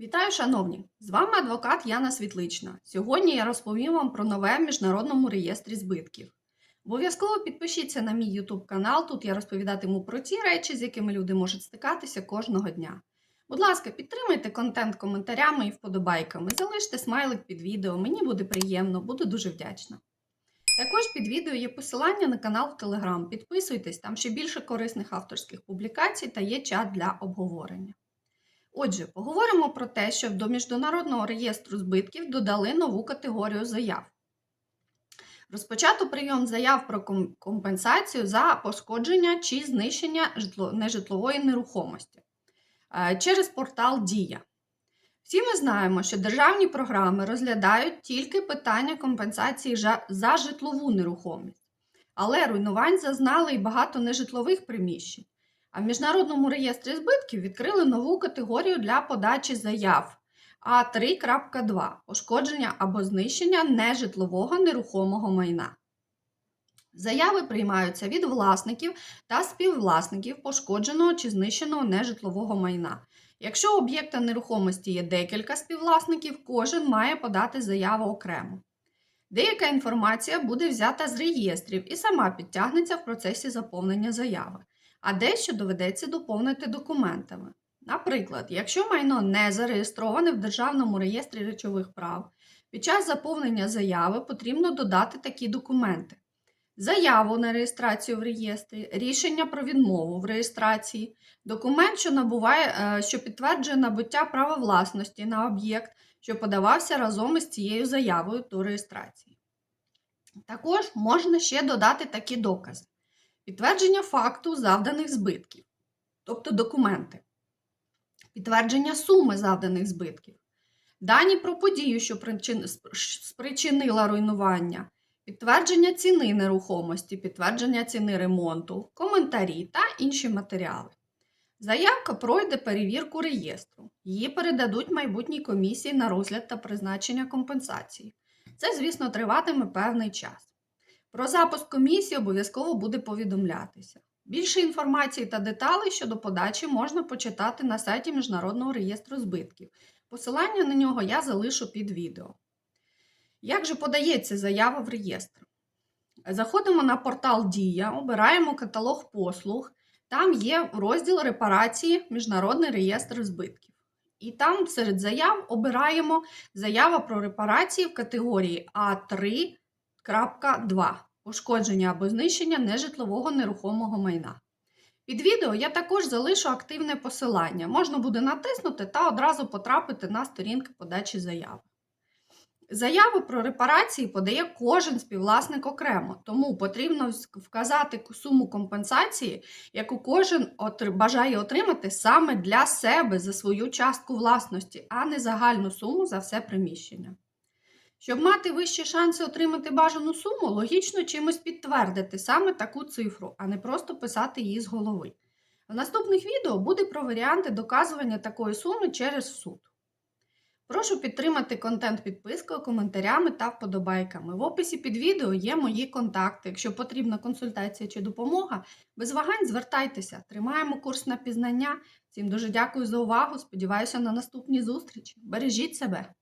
Вітаю, шановні! З вами адвокат Яна Світлична. Сьогодні я розповім вам про нове в міжнародному реєстрі збитків. Обов'язково підпишіться на мій YouTube канал. Тут я розповідатиму про ті речі, з якими люди можуть стикатися кожного дня. Будь ласка, підтримайте контент коментарями і вподобайками. Залиште смайлик під відео, мені буде приємно, буду дуже вдячна. Також під відео є посилання на канал в Telegram. Підписуйтесь, там ще більше корисних авторських публікацій та є чат для обговорення. Отже, поговоримо про те, що до Міжнародного реєстру збитків додали нову категорію заяв. Розпочато прийом заяв про компенсацію за пошкодження чи знищення нежитлової нерухомості е, через портал Дія. Всі ми знаємо, що державні програми розглядають тільки питання компенсації за житлову нерухомість, але руйнувань зазнали і багато нежитлових приміщень. А в Міжнародному реєстрі збитків відкрили нову категорію для подачі заяв А3.2 пошкодження або знищення нежитлового нерухомого майна. Заяви приймаються від власників та співвласників пошкодженого чи знищеного нежитлового майна. Якщо об'єкта нерухомості є декілька співвласників, кожен має подати заяву окремо. Деяка інформація буде взята з реєстрів і сама підтягнеться в процесі заповнення заяви а дещо доведеться доповнити документами. Наприклад, якщо майно не зареєстроване в Державному реєстрі речових прав, під час заповнення заяви потрібно додати такі документи: заяву на реєстрацію в реєстрі, рішення про відмову в реєстрації, документ, що набуває, е, що підтверджує набуття права власності на об'єкт, що подавався разом із цією заявою до реєстрації. Також можна ще додати такі докази підтвердження факту завданих збитків, тобто документи, підтвердження суми завданих збитків, дані про подію, що спричинила руйнування, підтвердження ціни нерухомості, підтвердження ціни ремонту, коментарі та інші матеріали. Заявка пройде перевірку реєстру. Її передадуть майбутній комісії на розгляд та призначення компенсації. Це, звісно, триватиме певний час. Про запуск комісії обов'язково буде повідомлятися. Більше інформації та деталей щодо подачі можна почитати на сайті Міжнародного реєстру збитків. Посилання на нього я залишу під відео. Як же подається заява в реєстр? Заходимо на портал Дія, обираємо каталог послуг. Там є розділ репарації Міжнародний реєстр збитків. І там серед заяв обираємо заява про репарації в категорії А3 Крапка 2. Пошкодження або знищення нежитлового нерухомого майна. Під відео я також залишу активне посилання. Можна буде натиснути та одразу потрапити на сторінки подачі заяви. Заяви про репарації подає кожен співвласник окремо, тому потрібно вказати суму компенсації, яку кожен бажає отримати саме для себе за свою частку власності, а не загальну суму за все приміщення. Щоб мати вищі шанси отримати бажану суму, логічно чимось підтвердити саме таку цифру, а не просто писати її з голови. В наступних відео буде про варіанти доказування такої суми через суд. Прошу підтримати контент підпискою, коментарями та вподобайками. В описі під відео є мої контакти. Якщо потрібна консультація чи допомога, без вагань звертайтеся, тримаємо курс на пізнання. Всім дуже дякую за увагу. Сподіваюся на наступні зустрічі. Бережіть себе!